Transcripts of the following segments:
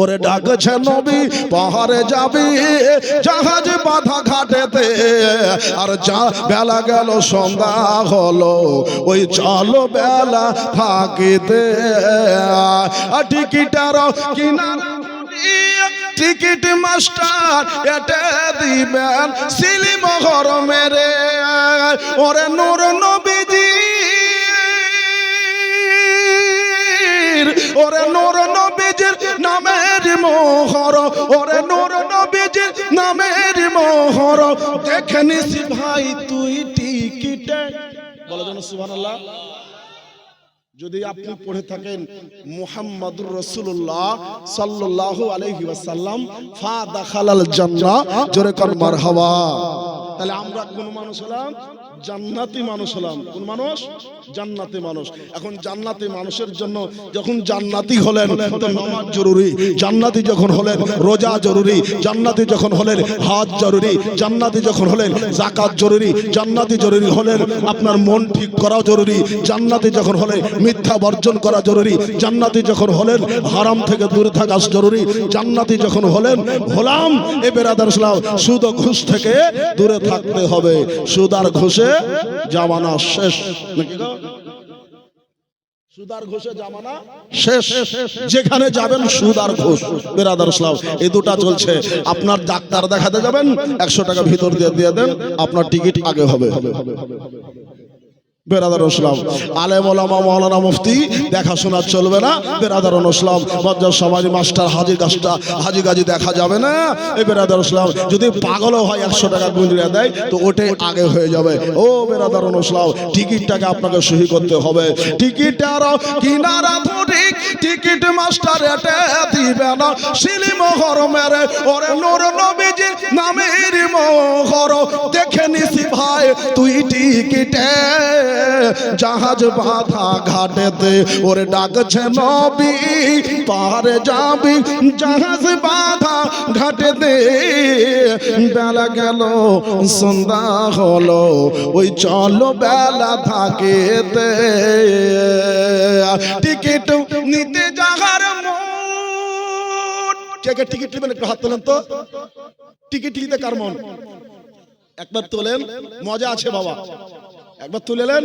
ওরে ডাকছে নবী, পাহাড়ে যাবি, জাহাজ বাঁধা ঘাটেতে। আর যা বেলা গেল, সন্ধ্যা হলো, ওই চলো বেলা থাকিতে। টিকিটার কিনার টিকিট মাস্টার এটে দিবেন সিলিম ঘর মেরে। ওরে নূর নবীজি, ওরে নূর নামের মোহর, ওরে নূর নবীজির নামের মোহর। দেখে নিস ভাই তুই টিকিটে। বলো যেন সুবহানাল্লাহ। যদি আপনি পড়ে থাকেন মুহাম্মাদুর রাসূলুল্লাহ সাল্লাল্লাহু আলাইহি ওয়াসাল্লাম, ফা দাখালাল জান্নাহ, জোরে কর মারহাবা। তাহলে আমরা কোন মানুষ হলাম? জান্নাতি মানুষ হলাম। কোন মানুষ? জান্নাতি মানুষ। এখন জান্নাতি মানুষের জন্য যখন জান্নাতি হলেন নামাজ জরুরি, জান্নাতি যখন হলেন, রোজা জরুরি, জান্নাতি যখন হলেন, হজ জরুরি, জান্নাতি যখন হলেন জাকাত জরুরি, জান্নাতি জরুরি হলেন, আপনার মন ঠিক করা জরুরি, জান্নাতি যখন হলে মিথ্যা বর্জন করা জরুরি, জান্নাতি যখন হলেন, হারাম থেকে দূরে থাকা জরুরি, জান্নাতি যখন হলেন, হলাম, এ বেরাদার সুদ ঘুষ থেকে দূরে থাকতে হবে। সুদার সুদার ঘোষে জামানা শেষ। যেখানে যাবেন সুদ আর ঘুষ। বেরাদার ইসলাম এই দুটা চলছে। আপনার ডাক্তার দেখাতে যাবেন, একশো টাকা ভিতর দিয়ে দিয়ে দেন, আপনার টিকিট আগে হবে হবে হবে। বেরাদার ইসলাম। আলেম ওলামা মৌলানা মুফতি, দেখাশোনা চলবে না। বেরাদার ইসলাম মজ্জার সমাজ মাস্টার, হাজি গাছটা হাজি গাজি দেখা যাবে না। এই বেরাদার ইসলাম যদি পাগলও হয় একশো টাকা গুঞ্জিয়ে দেয়, তো ওটাই আগে হয়ে যাবে। ও বেরাদার ইসলাম, টিকিটটাকে আপনাকে সহি করতে হবে। টিকিটটার কিনারা ধরি টিকিট মাস্টার এটে দিবে না। সিলি মোহর মেরে ওরে নূর নবীজির নামের মোহর। দেখে নিছি ভাই, তুই টিকিটে জাহাজ বাঁধা ঘাটেতে। ওরে ডাকছে নবী পারে যাবি, জাহাজ বাঁধা ঘাটেতে। বেলা গেল, সন্ধ্যা হলো, ওই চলো বেলা থাকেতে। টিকিট নিতে যাহার মন। কে টিকিট নেবেন? একটু হাত তোলেন তো। টিকিট নিতে কার মন? একবার তোলেন। মজা আছে বাবা। একবার তুলেলেন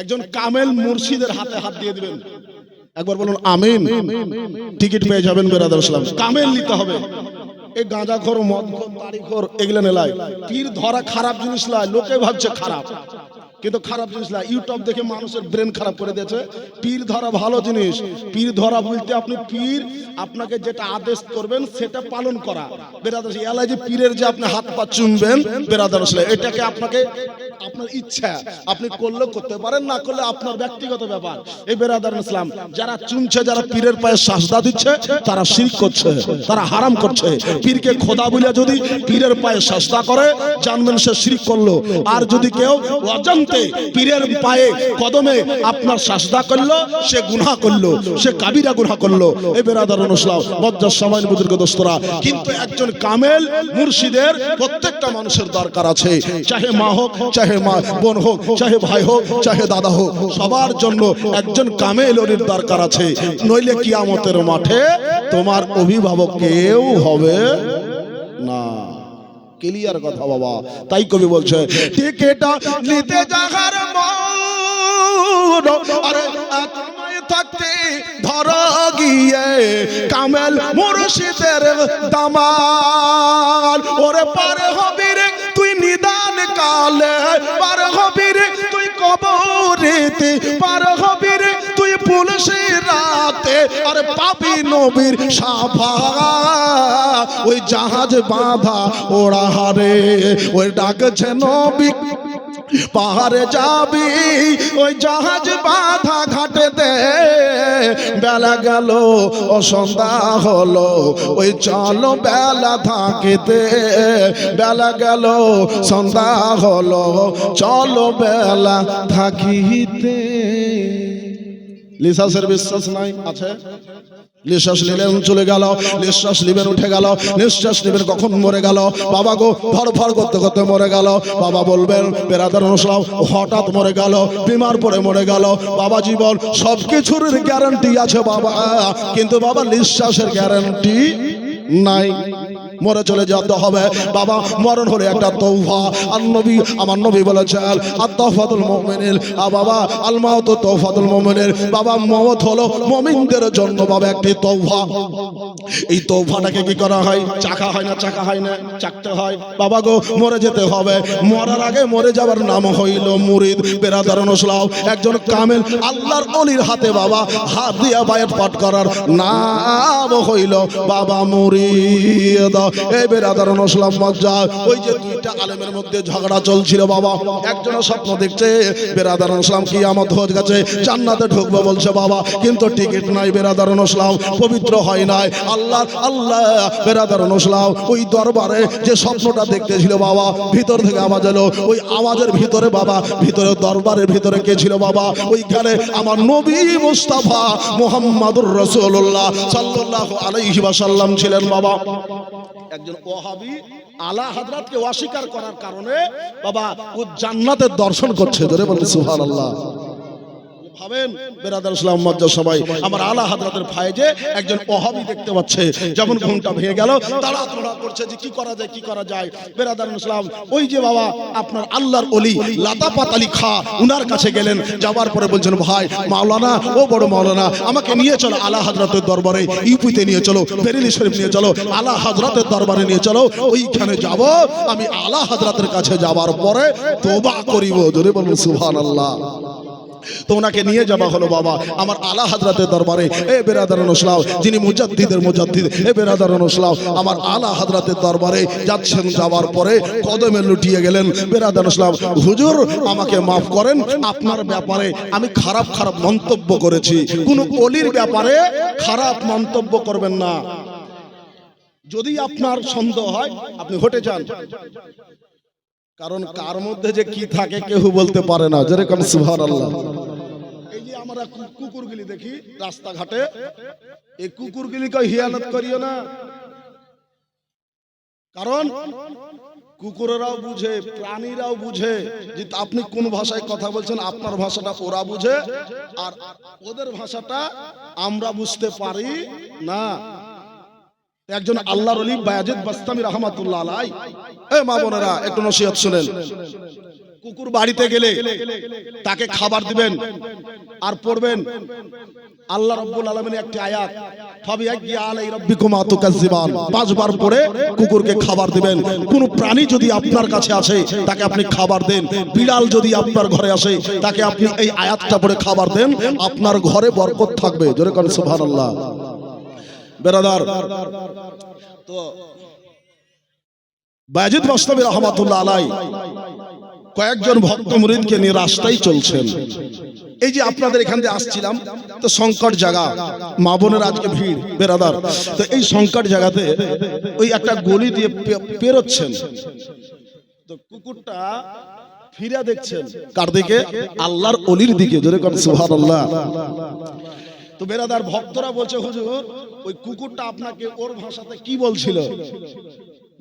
একজন কামেল মুর্শিদের হাতে হাত দিয়ে দিবেন। একবার বলুন, আমিন। টিকিট পেয়ে যাবেন বেরাদার ইসলাম কামেল নিতে হবে। এই গাঁজা খোর মদ খোর তাড়ি খোর এগুলো নেলায়। পীর ধরা খারাপ জিনিস নয়, লোকে ভাবছে খারাপ। কিন্তু খারাপ জিনিস না ইউটিউব দেখে মানুষের ব্রেন খারাপ করে দিয়েছে। পীর ধরা ভালো জিনিস। পীর ধরা বলতে আপনি পীর, আপনাকে যেটা আদেশ করবেন সেটা পালন করা। বেরাদার এলাই যে পীরের যে আপনি হাত পা চুনবেন বেরাদার এটাকে আপনাকে আপনার ইচ্ছা, আপনি করলে করতে পারেন, না করলে আপনার ব্যক্তিগত ব্যাপার। এই বেরাদার ইসলাম, যারা চুমছে, যারা পীরের পায়ে সাজদা দিচ্ছে, তারা শিরক করছে, তারা হারাম করছে। পীরকে খোদা বলে যদি পীরের পায়ে সাজদা করে, জানবেন সে শিরক করল। আর যদি কেউ অজান্তে পীরের পায়ে কদমে আপনার সাজদা করল, সে গুনাহ করল, সে কাবিরা গুনাহ করল। এই বেরাদার ইসলাম, মজ্জার সময় বুজুর্গ দোস্তরা, কিন্তু একজন কামেল মুর্শিদের প্রত্যেকটা মানুষের দরকার আছে। চাহে মা হোক, চাহে মা বোন হোক, চাহে ভাই হোক, চাহে দাদা হোক, সবার জন্য একজন কামেল ওরির দরকার আছে। নইলে কিয়ামতের মাঠে তোমার অভিভাবক কেউ হবে না। ক্লিয়ার কথা বাবা, তাই কবি বলছে টিকেটা নিতে যাহার আরে থাকতে ধর গিয়ে কামেল মুর্শিদের দামাল। ওরে পারে হবি পার হবি রে তুই পার হবি রে তুই রাতে, আরে পাবি নবীর সাফা। ওই জাহাজ বাঁধা ওড়া হারে, ওই ডাকছে নবী, পাহাড়ে যাবি। ওই জাহাজ বাঁধা ঘাটে দে বেলা গেল, ও সন্ধ্যা হলো। ওই চলো বেলা থাকিতে। বেলা গেল, সন্ধ্যা হলো, চলো বেলা থাকিতে। লিসাসের বিশ্বাস নাই? আছে? নিঃশ্বাস নিলেন চলে গেল, নিঃশ্বাস নিবেন, উঠে গেল, নিঃশ্বাস নিবেন, কখন মরে গেল? বাবা গো ফর ফর করতে করতে মরে গেল। বাবা বলবেন, বেরাদার অনুসলাম হঠাৎ মরে গেল, বিমার পরে মরে গেল। বাবা জীবন সব কিছুর গ্যারান্টি আছে বাবা। কিন্তু বাবা নিঃশ্বাসের গ্যারান্টি নাই। মরে চলে যেতে হবে। বাবা, মরণ হলে একটা তৌফা আর নবী, আমার নবী বলেছেন আর তৌফাতুল মোমেনের আর বাবা আলমাও তো তৌফাতুল মোমেনের বাবা, মওত হলো মমিনদের জন্য বাবা একটি তৌফা এই তৌফাটাকে কি করা হয়? চাকা হয় না, চাকা হয় না, চাকতে হয়। বাবা গো, মরে যেতে হবে। মরার আগে মরে যাবার নাম হইল মুরিদ বেরাদার নসলাও। একজন কামেল, আল্লাহর অলির হাতে বাবা, হাত দিয়া বায়াত পাঠ করার নাম হইল বাবা মুরিদ। এই বেরাদার নসলাম মজ্জা ওই যে দুইটা আলেমের মধ্যে ঝগড়া চলছিল বাবা। একজনের স্বপ্ন দেখছে, বেরাদার নসলাম কি আমত হয়ে গেছে, জান্নাতে ঢুকবো বলছে বাবা। কিন্তু টিকিট নাই বেরাদার নসলাম, পবিত্র হয় নাই। আল্লাহ আল্লাহ। বেরাদার নসলাম ওই দরবারে যে স্বপ্নটা দেখতেছিল বাবা, ভিতর থেকে আওয়াজ এলো। ওই আওয়াজের ভিতরে বাবা, ভিতরে দরবারের ভিতরে কে ছিল বাবা? ওইখানে আমার নবী মুস্তাফা মোহাম্মদুর রসুল্লাহ সাল্লাল্লাহু আলাইহি ওয়াসাল্লাম ছিলেন বাবা। একজন ওহাবি আলা হাজরাতকে অস্বীকার করার কারণে বাবা ও জান্নাতের দর্শন করছে। ধরে বলেন, সুবহানাল্লাহ। উনার কাছে গেলেন। পরে বলছেন, ভাই, মাওলানা, ও বড় মাওলানা, আমাকে নিয়ে চলো আলা হাজরাতের দরবারে, ইউপিতে নিয়ে চলো, বেরেলি শরীফ নিয়ে চলো, আলা হাজরাতের দরবারে নিয়ে চলো, ওইখানে যাব, আমি আলা হাজরাতের কাছে যাওয়ার পরে তোবা করিব। তো ওনাকে নিয়ে যাওয়া হলো বাবা। আমার আলা হাজরাতের দরবারে। এ বেরাদার নসলাও যিনি মুজাদ্দিদের মুজাদ্দিদ, এ বেরাদার নসলাও আমার আলা হাজরাতের দরবারে যাচ্ছেন যাওয়ার পরে কদমে লুটিয়ে গেলেন। বেরাদার নসলাম হুজুর, আমাকে মাফ করেন, আপনার ব্যাপারে আমি খারাপ খারাপ মন্তব্য করেছি। কোন অলির ব্যাপারে খারাপ মন্তব্য করবেন না। যদি আপনার সন্দেহ হয়, আপনি হটে যান। কারণ কার মধ্যে যে কি থাকে কেউ বলতে পারে না। যেরকম সুভার আল্লাহ এই যে আমরা কুকুরগুলি দেখি রাস্তাঘাটে এই কুকুরগুলিকে হিয়ানত করিও না। কারণ কুকুরেরাও বুঝে প্রাণীরাও বুঝে যে আপনি কোন ভাষায় কথা বলছেন আপনার ভাষাটা ওরা বুঝে আর ওদের ভাষাটা আমরা বুঝতে পারি না। একজন আল্লাহর অলি বায়াজিদ বাস্তামি রহমাতুল্লাহ আলাই এ মা বোনেরা, একটু নসিহত শুনেন। কুকুর বাড়িতে গেলে তাকে খাবার দিবেন আর পড়বেন। আল্লাহ রব্বুল আলামিনের একটি আয়াত পাঁচবার পড়ে কুকুরকে খাবার দিবেন। কোন প্রাণী যদি আপনার কাছে আসে, তাকে আপনি খাবার দেন। বিড়াল যদি আপনার ঘরে আসে, তাকে আপনি এই আয়াতটা পড়ে খাবার দেন। আপনার ঘরে বরকত থাকবে। জোরে কোন সুবহানাল্লাহ। বেরাদার। তো বাজিদ রহমাতুল্লাহ আলাই কয়েকজন ভক্ত মুরিদকে নিয়ে রাস্তায় চলছেন। এই যে আপনাদের এখান দিয়ে আসছিলাম, তো সংকট জায়গা মা বোনের আজকে ভিড়, বেরাদার। তো এই সংকট জায়গাতে ওই একটা গলি দিয়ে পেরোচ্ছেন। তো কুকুরটা ফিরে দেখছেন, কার দিকে? আল্লাহর অলির দিকে, জোরে কর সুবহানাল্লাহ। তো বেরাদার ভক্তরা বলছে, হুজুর, ওই কুকুরটা আপনাকে ওর ভাষাতে কি বলছিল?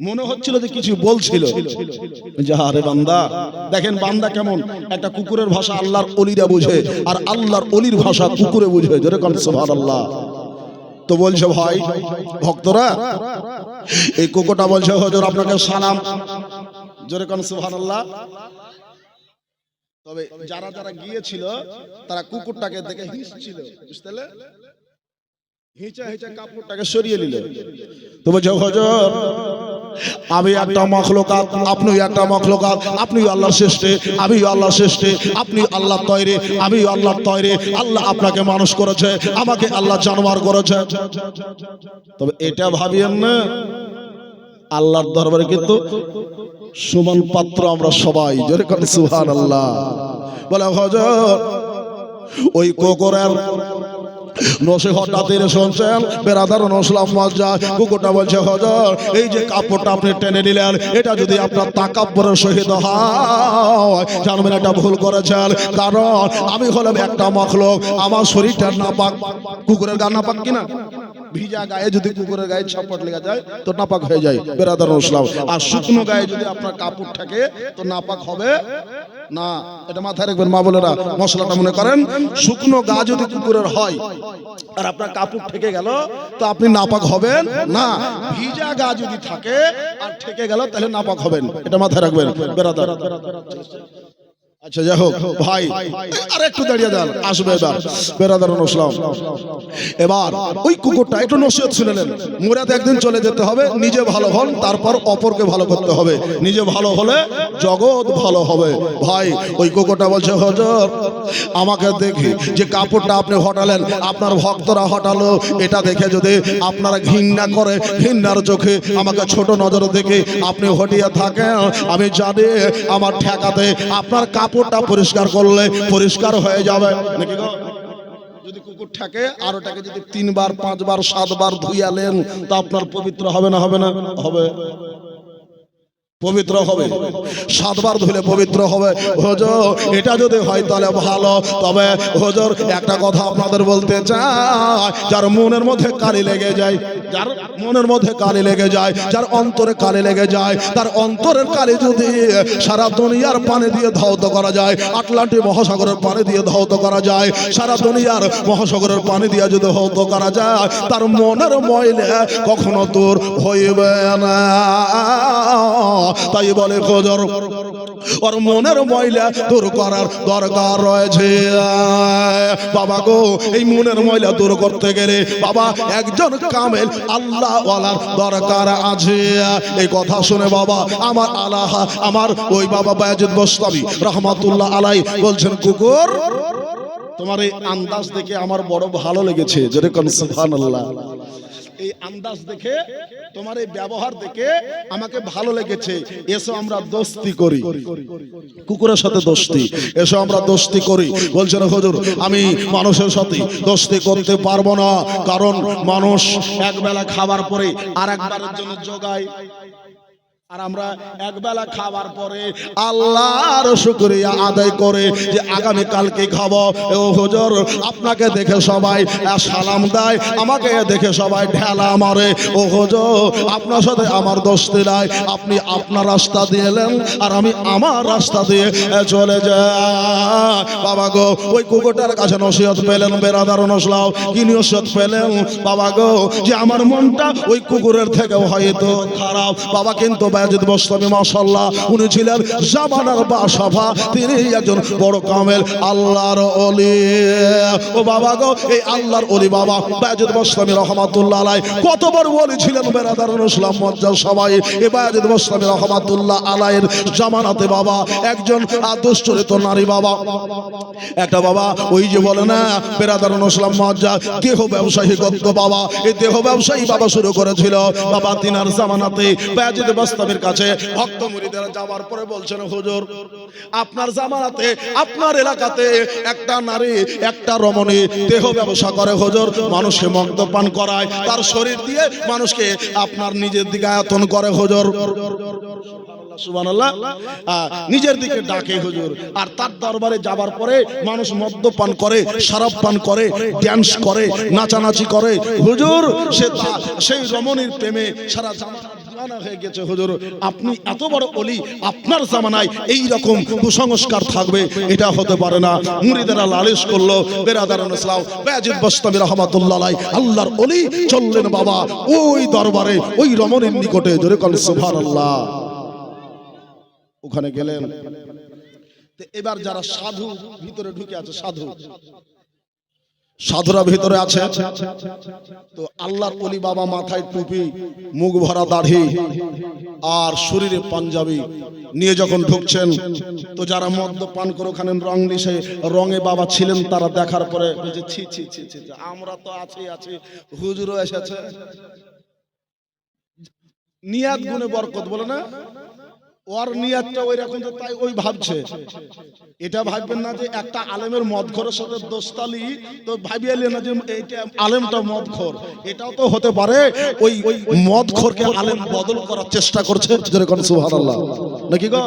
মনে হচ্ছিল যে কিছু বলছিল। আরে বান্দা, দেখেন বান্দা কেমন। একটা কুকুরের ভাষা আল্লাহর অলিরা বুঝে, আর আল্লাহর অলির ভাষা কুকুরে বুঝে। যেরকম সোহার আল্লাহ তো বলছে, ভাই, ভক্তরা, এই কুকুরটা বলছে, হজুর, আপনাকে সালাম। যেরকম সুহান আল্লাহ তবে যারা যারা গিয়েছিল, তারা কুকুরটাকে দেখে হিঁচছিল, বুঝতে? হিঁচা হিঁচা কাপড়টাকে সরিয়ে নিল তো বলছে হজর আমি একটা মখলকাত আপনি একটা মখলকাত আপনি আল্লাহ শ্রেষ্ঠে আমি আল্লাহ শ্রেষ্ঠে আপনি আল্লাহ তৈরে আমি আল্লাহ তৈরে, আল্লাহ আপনাকে মানুষ করেছে, আমাকে আল্লাহ জানোয়ার করেছে তবে এটা ভাবিয়েন না, আল্লাহর দরবারে কিন্তু সুমন পাত্র আমরা সবাই যেরকম সুহান আল্লাহ বলে হজর ওই কোকরের নসে হঠাৎ এর শুনছেন? বেরাদার নসলাম মজ্জা কুকুরটা বলছে হজর এই যে কাপড়টা আপনি টেনে নিলেন, এটা যদি আপনার তাকাব্বরের সহিত হয়, জানবেন এটা ভুল করেছেন। কারণ, আমি হলাম একটা মখলক, আমার শরীরটা নাপাক, কুকুরের গান নাপাক কিনা? ভিজা গায়ে যদি কুকুরের গায়ে ছপট লেগে যায়, তো নাপাক হয়ে যায়। বেরাদার ইসলাম আর শুকনো গায়ে যদি আপনার কাপড় থাকে, তো নাপাক হবে না। এটা মাথায় রাখবেন, মা বোনেরা, মশলাটা মনে করেন, শুকনো গা যদি কুকুরের হয়, আর আপনার কাপড় ঠেকে গেল, তো আপনি নাপাক হবেন না। ভিজা গা যদি থাকে, আর ঠেকে গেল, তাহলে নাপাক হবেন। এটা মাথায় রাখবেন, বেরাদার। আচ্ছা যাই হোক ভাই আর একটু দাঁড়িয়ে যান আসবে এবার। বেরাদার নসলাম এবার ওই কুকুরটা একটু নসিহত শুনেলেন মুরাদ একদিন চলে যেতে হবে নিজে ভালো হন তারপর অপরকে ভালো করতে হবে। নিজে ভালো হলে জগৎ ভালো হবে। ভাই ওই কুকুরটা বলছে হজর আমাকে দেখে যে কাপড়টা আপনি হটালেন। আপনার ভক্তরা হটালো। এটা দেখে যদি আপনারা ঘৃণা করে ঘৃণার চোখে আমাকে ছোট নজরে দেখে আপনি হটিয়ে থাকেন আমি জানি আমার ঠেকাতে আপনার কাপড়টা পরিষ্কার করলে পরিষ্কার হয়ে যাবে। নাকি যদি কুকুর থাকে আর ওটাকে যদি তিনবার, পাঁচবার, সাতবার ধুইয়ালেন তা আপনার পবিত্র হবে না হবে না? হবে। পবিত্র হবে। সাতবার ধুলে পবিত্র হবে। হজর, এটা যদি হয় তাহলে ভালো। তবে হজর, একটা কথা আপনাদের বলতে চাই। যার মনের মধ্যে কালি লেগে যায়, যার মনের মধ্যে কালি লেগে যায়, যার অন্তরে কালি লেগে যায়, তার অন্তরের কালি যদি সারা দুনিয়ার পানি দিয়ে ধৌত করা যায়, আটলান্টিক মহাসাগরের পানি দিয়ে ধৌত করা যায়, সারা দুনিয়ার মহাসাগরের পানি দিয়ে যদি হৌত করা যায়, তার মনের ময়লে কখনো দূর হইবে না। তাই বলে খোঁজর ওর মনের ময়লা দূর করার দরকার রয়েছে। বাবা গো, এই মনের ময়লা দূর করতে গেলে বাবা একজন কামেল আল্লাহ ওয়ালার দরকার আছে। এই কথা শুনে বাবা আমার আলাহ, আমার ওই বাবা বায়াজিদ বস্তাবি রহমাতুল্লাহ আলাই বলছেন, কুকুর, তোমার এই আন্দাজ দেখে আমার বড় ভালো লেগেছে, যেরকম সুবহানাল্লাহ। এই আন্দাজ দেখে, তোমার এই ব্যবহার দেখে আমাকে ভালো লেগেছে। এসো আমরা দোস্তি করি। কুকুরের সাথে দোস্তি। এসো আমরা দোস্তি করি। বলছেন, হজুর, আমি মানুষের সাথে দোস্তি করতে পারব না। কারণ মানুষ একবেলা খাবার পরে আর একবারের জন্য যোগায় আর আমরা একবেলা খাবার পরে আল্লাহর শুকরিয়া আদায় করে যে আগামী কালকে খাব। ও হুজুর, আপনাকে দেখে সবাই সালাম দেয়, আমাকে দেখে সবাই ঢেলা মারে। ও হুজুর, আপনার সাথে আমার দোস্তি নাই, আপনি আপনার রাস্তা দিয়ে আর আমি আমার রাস্তা দিয়ে চলে যাই। বাবা গো, ওই কুকুরটার কাছে নসিহত পেলেন, বেরাদার নসলাও, কি নসিহত পেলেন? বাবা গো, যে আমার মনটা ওই কুকুরের থেকেও হয়তো খারাপ। বাবা, কিন্তু বায়াজিদ বস্তমি মাশাল্লাহ উনি ছিলেন জামানার বাসাফা। তিনি একজন বড় কামেল আল্লাহর অলি ও বাবা গো, এই আল্লাহর অলি বাবা বায়াজিদ বস্তমি রহমাতুল্লাহ আলাই কত বড় অলি ছিলেন বেরাদার ইসলাম মজ্জা সবাই। এ বায়াজিদ বস্তমি রহমাতুল্লাহ আলাইয়ের জামানাতে বাবা, একজন দুশ্চরিত নারী বাবা। একটা বাবা, ওই যে বলে না, বেরাদার ইসলাম মজ্জা, দেহ ব্যবসায়ী গদ্য বাবা। এই দেহ ব্যবসায়ী বাবা শুরু করেছিল বাবা তিনার জামানাতে। বায়াজিদ বস্তমির কাছে ভক্ত মুরিদেরা যাওয়ার পরে বলছেন, হুজুর, আপনার জামানাতে, আপনার এলাকাতে একটা নারী, একটা রমণী দেহ ব্যবসা করে, হুজুর মানুষকে মদ্যপান করায়, তার শরীর দিয়ে মানুষকে আপনার নিজের দিকে আয়তন করে, হুজুর। নিজের দিকে ডাকে, হুজুর। আর তার দরবারে যাবার পরে মানুষ মদ্যপান করে, শরাব পান করে ড্যান্স করে, নাচানাচি করে। হুজুর, সে সেই রমণীর প্রেমে সারা জামানা হয়ে গেছে, হুজুর। আপনি এত বড় অলি, আপনার জামানায় এই রকম কুসংস্কার থাকবে, এটা হতে পারে না। মুরিদেরা লালিশ করল, বেরাদার ইসলাম বাজিদ বস্তামি রহমাতুল্লাহ আল্লাহর অলি চললেন বাবা, ওই দরবারে, ওই রমণীর নিকটে, জোরে কল সুবহানাল্লাহ। ওখানে গেলেন। এবার যারা সাধু, ভিতরে ঢুকে আছে, সাধু। সাধুরা ভিতরে আছে। তো আল্লাহর অলি বাবা মাথায় টুপি, মুখ ভরা দাড়ি আর শরীরে পাঞ্জাবি নিয়ে যখন ঢুকছেন, তো যারা মদ্য পান করে ওখানে রং মিশে রঙে বাবা ছিলেন তারা দেখার পরে ছি ছি ছি ছি, আমরা তো আছি আছি। হুজুরও এসেছে। নিয়াত গুণে বরকত বলে না? ওর নিয়াতটা ওই রকম তো তাই ওই ভাবছে। এটা ভাববেন না যে একটা আলেমের মদখরের সাথে দোস্তালি তো ভাবিয়ে না যে এইটা আলেমটা মদঘর এটাও তো হতে পারে ওই ওই মদঘরকে আলেম বদল করার চেষ্টা করছে। যেরকম সুবহানাল্লাহ। নাকি গো?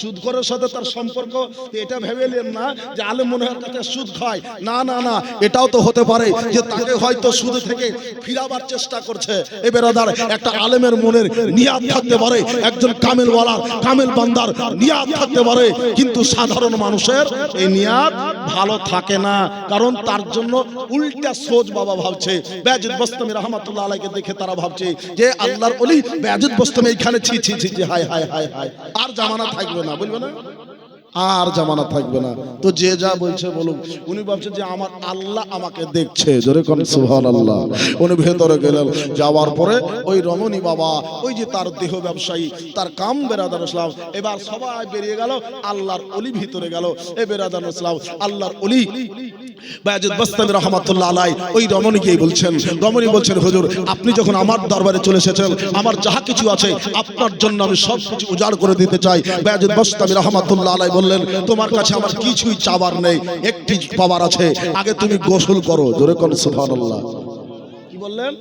সুদখোরের সাথে তার সম্পর্ক এটা ভেবেলেন না যে আলেম মনে হয় তাকে সুদ খায়। না না না, এটাও তো হতে পারে যে তাকে হয়তো সুদ থেকে ফিরাবার চেষ্টা করছে। এ বেরাদার, একটা আলেমের মনের নিয়াদ থাকতে পারে। একজন কামেল ওয়ালার কামেল বান্দার নিয়াদ থাকতে পারে। কিন্তু সাধারণ মানুষের এই নিয়াদ ভালো থাকে না। কারণ তার জন্য উল্টা সোজ বাবা ভাবছে। বেয়াজিদ বস্তমি রহমাতুল্লাহ আলাইকে দেখে তারা ভাবছে যে আল্লাহর ওলি বেয়াজিদ বস্তমি এইখানে ছি ছি ছি ছি, হায় হায় হায় হায়। আর জামানা থাকবে না, বলবে না? আর জামানা থাকবে না। তো যে যা বলছে বলুক, উনি ভাবছে যে আমার আল্লাহ আমাকে দেখছে। জোরে কোন সুহান আল্লাহ উনি ভেতরে গেলেন। যাওয়ার পরে ওই রমণী বাবা, ওই যে তার দেহ ব্যবসায়ী, তার কাম বেরাদার ইসলাম, এবার সবাই বেরিয়ে গেল, আল্লাহর অলি ভিতরে গেল। এ বেরাদার ইসলাম, আল্লাহর অলি বায়াজিদ বাস্তামি রহমাতুল্লাহ আলাই ওই রমণীকে বলছেন রমণী বলছেন হুজুর আপনি যখন আমার দরবারে চলে এসেছেন আমার যাহা কিছু আছে আপনার জন্য আমি সব কিছু উজাড় করে দিতে চাই বায়াজিদ বাস্তামি রহমাতুল্লাহ আলাই বললেন তোমার কাছে আমার কিছুই চাবার নেই একটি পাবার আছে আগে তুমি গোসল করো জোরে কোন সুবহানাল্লাহ কি বললেন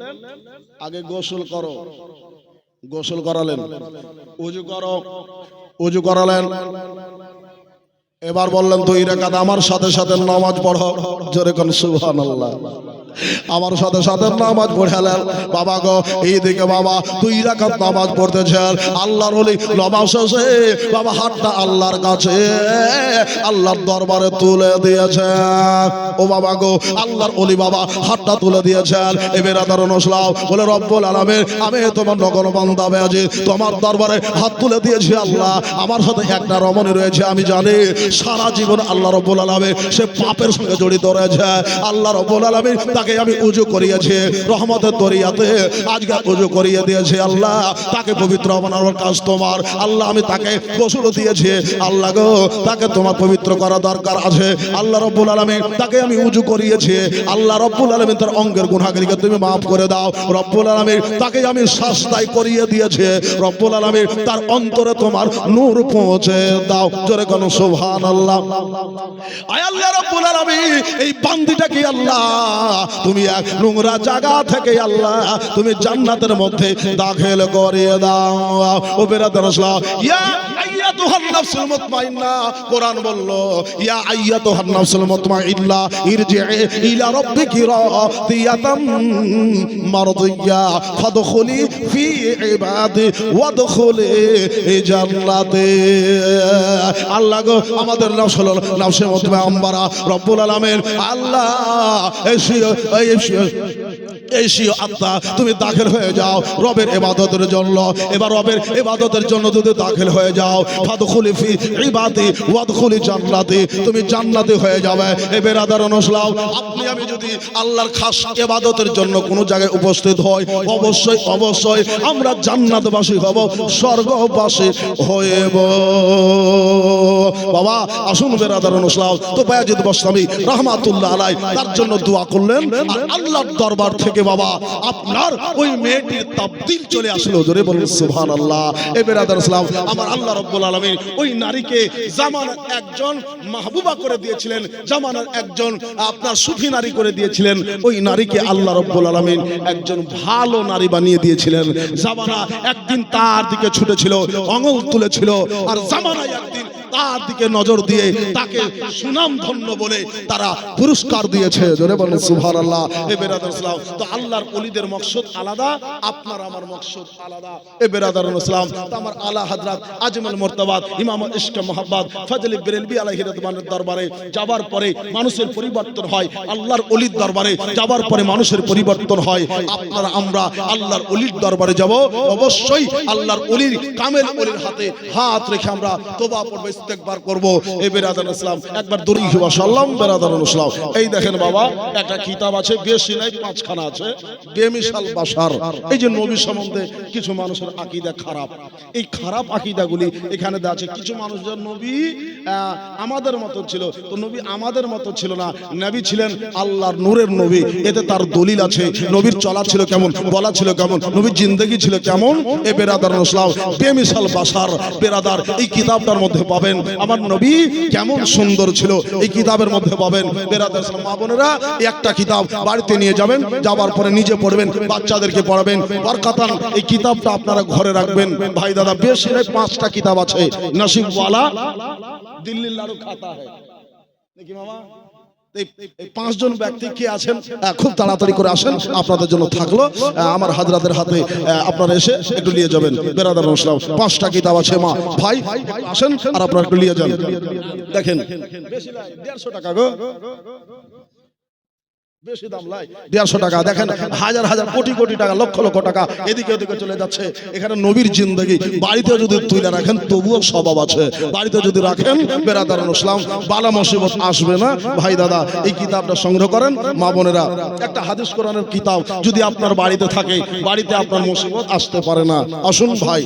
আগে গোসল করো গোসল করালেন উজু করো উজু করালেন এবার বললেন দুই রেখাত আমার সাথে সাথে নামাজ পড়ো। জোরে কোন সুবহানাল্লাহ। আমার সাথে সাথে নামাজ পড়ালেন। বাবা গো, এইদিকে বাবা, দুই রাকাত নামাজ পড়তেছেন। আল্লাহর ওলি নামাজ শেষে বাবা হাতটা আল্লাহর কাছে, আল্লাহর দরবারে তুলে দিয়েছে ও বাবা গো, আল্লাহর ওলি বাবা হাতটা তুলে দিয়েছেন। এবার আদার নসলাও বলে, রব্বুল আলামিন, আমি তোমার নগর বান্দা বেয়াজি। তোমার দরবারে হাত তুলে দিয়েছি আল্লাহ। আমার সাথে একটা রমণী রয়েছে, আমি জানি। সারা জীবন আল্লাহ রব্বুল আলামিন সে পাপের সঙ্গে জড়িত রয়েছে। আল্লাহ রব্বুল আলামিন তাকে আমি উজু করিয়েছি, রহমতের দরিয়াতে। আজকে উজু করিয়ে দিয়েছে আল্লাহ। তাকে পবিত্র বানানোর কাজ তোমার। আল্লাহ, আমি তাকে গোসল দিয়েছি। আল্লাহ গো, তাকে তোমার পবিত্র করা দরকার আছে। আল্লাহ রব্বুল আলামিন, তাকে আমি উজু করিয়েছি। আল্লাহ রব্বুল আলামিন, তার অঙ্গের গুনাহগারিকে তুমি মাফ করে দাও। রব্বুল আলামিন, তাকে আমি শাস্তায় করিয়ে দিয়েছে। রব্বুল আলামিন, তার অন্তরে তোমার নূর পৌঁছে দাও। জোরে কোন সুবহানাল্লাহ। আয় আল্লাহ রব্বুল আলামিন, এই বান্দিটাকে আল্লাহ তুমি এক নোংরা জায়গা থেকে আল্লাহ তুমি জান্নাতের মধ্যে দাখিল করিয়ে দাও। ও বেরাদার রসলা ইয়া আইয়াতুহান নাফসুল মুতমাইন্না। কোরআন বলল, ইয়া আইয়াতুহান নাফসুল মুতমাইন্না ইরজি'i ইলা রাব্বিকি রাদিয়াতাম মারদিয়া, ফাদখুলি ফি ইবাদি, ওয়াদখুলি জান্নাতে। আল্লাহ গো, আমাদের নাফস হলো নাফসে মুতমা আম্বারা রব্বুল আলামিন, আল্লাহ এসিও এসিও আত্মা, তুমি দাখিল হয়ে যাও রবের ইবাদতের জন্য। এবার রবের ইবাদতের জন্য যদি দাখিল হয়ে যাও, ফাদখুলি ফি ইবাদি ওয়াদখুলি জান্নাতি, তুমি জান্নাতি হয়ে যাবে। এ বেরাদার অনুসলাও, আপনি আমি যদি আল্লাহর খাস ইবাদতের জন্য কোনো জায়গায় উপস্থিত হই, অবশ্যই অবশ্যই আমরা জান্নাতবাসী হব, স্বর্গবাসী হইব। বাবা, আসুন বেরাদার অনুসলাও। তো বায়াজিদ বসলামী রহমাতুল্লাহ আলাই তার জন্য দোয়া করলেন আল্লাহর দরবার থেকে বাবা, আপনার ওই মেয়েটির তাবদিল চলে আসলো। জোরে বলুন, সুবহানাল্লাহ। এ বেরাদার ইসলাম, আমার আল্লাহ রাব্বুল আলামিন ওই নারীকে জামানার একজন মাহবুবা করে দিয়েছিলেন, জামানার একজন আপনার সুফি নারী করে দিয়েছিলেন। ওই নারীকে আল্লাহ রাব্বুল আলামিন একজন ভালো নারী বানিয়ে দিয়েছিলেন। জামানা একদিন তার দিকে ছুটেছিল অঙ্গল তুলেছিল, আর জামানায় একদিন তার দিকে নজর দিয়ে তাকে সুনাম ধন্য বলে তারা পুরস্কার দিয়েছে। জোরে বলেন, সুবহানাল্লাহ। এ বেরাদার ইসলাম, তো আল্লাহর ওলিদের মকসদ আলাদা, আপনার আমার মকসদ আলাদা। এ বেরাদার ইসলাম আমার আলা হযরত আজমল মুর্তবাদ, ইমাম ইশক মোহাম্মদ ফজল বেরেলবি আলাইহি রাদওয়ানের দরবারে যাবার পরে মানুষের পরিবর্তন হয়, আল্লাহর ওলির দরবারে যাবার পরে মানুষের পরিবর্তন হয়। আপনারা, আমরা আল্লাহর অলির দরবারে যাব। অবশ্যই আল্লাহর অলির কামেল ওলির হাতে হাত রেখে আমরা তোবা পড়ব। ইস্তেকবার করব। এই ইসলাম, একবার দূরে সাল্লাম ইসলাম। এই দেখেন বাবা, একটা কিতাব আছে, বেশি নাই, পাঁচখানা আছে। বেমিশাল বাসার এই যে নবী সম্বন্ধে কিছু মানুষের আকীদা খারাপ। এই খারাপ আকীদাগুলি এখানে দেওয়া আছে। কিছু মানুষজন নবী আমাদের মতো ছিল। তো নবী আমাদের মতো ছিল না। নবী ছিলেন আল্লাহর নূরের নবী। এতে তার দলিল আছে। নবীর চলা ছিল কেমন? বলা ছিল কেমন? নবীর জিন্দগি ছিল কেমন? এ বেরাদার ইসলাম, বেমিশাল বাসার বেরাদার, এই কিতাবটার মধ্যে পাবেন পাবেন। আমার নবী কেমন সুন্দর ছিল। এই কিতাবের মধ্যে পাবেন সালাম, মা বোনেরা একটা কিতাব বাড়িতে নিয়ে যাবেন, যাবার পরে নিজে পড়বেন, বাচ্চাদেরকে পড়াবেন। বরকাতান, এই কিতাবটা আপনারা ঘরে রাখবেন। ভাই দাদা, বেশ পাঁচটা কিতাব আছে। নসিবওয়ালা, দিল্লির লাড়ু খাতা হয়। দেখি মামা। এই পাঁচজন ব্যক্তি কে আছেন? খুব তাড়াতাড়ি করে আসেন আপনাদের জন্য থাকল। আমার হাজরাতের হাতে আপনারা এসে একটু নিয়ে যাবেন। বেরাদার মুসলাম পাঁচটা কিতাব আছে মা? ভাই আসেন আর আপনারা একটু নিয়ে যান। দেখেন বেশি দেড়শো টাকা গো। বেশি দাম লাই দেড়শো টাকা। দেখেন হাজার হাজার কোটি কোটি টাকা লক্ষ লক্ষ টাকা এদিকে ওদিকে চলে যাচ্ছে। এখানে নবীর জিন্দগি। বাড়িতে যদি তুলে রাখেন তবুও স্বভাব আছে। বাড়িতে যদি রাখেন বেরাদার ইসলাম বালা মুসিবত আসবে না। ভাই দাদা এই কিতাবটা সংগ্রহ করেন মা বোনেরা। একটা হাদিস কোরআনের কিতাব যদি আপনার বাড়িতে থাকে বাড়িতে আপনার মুসিবত আসতে পারে না। আসুন ভাই।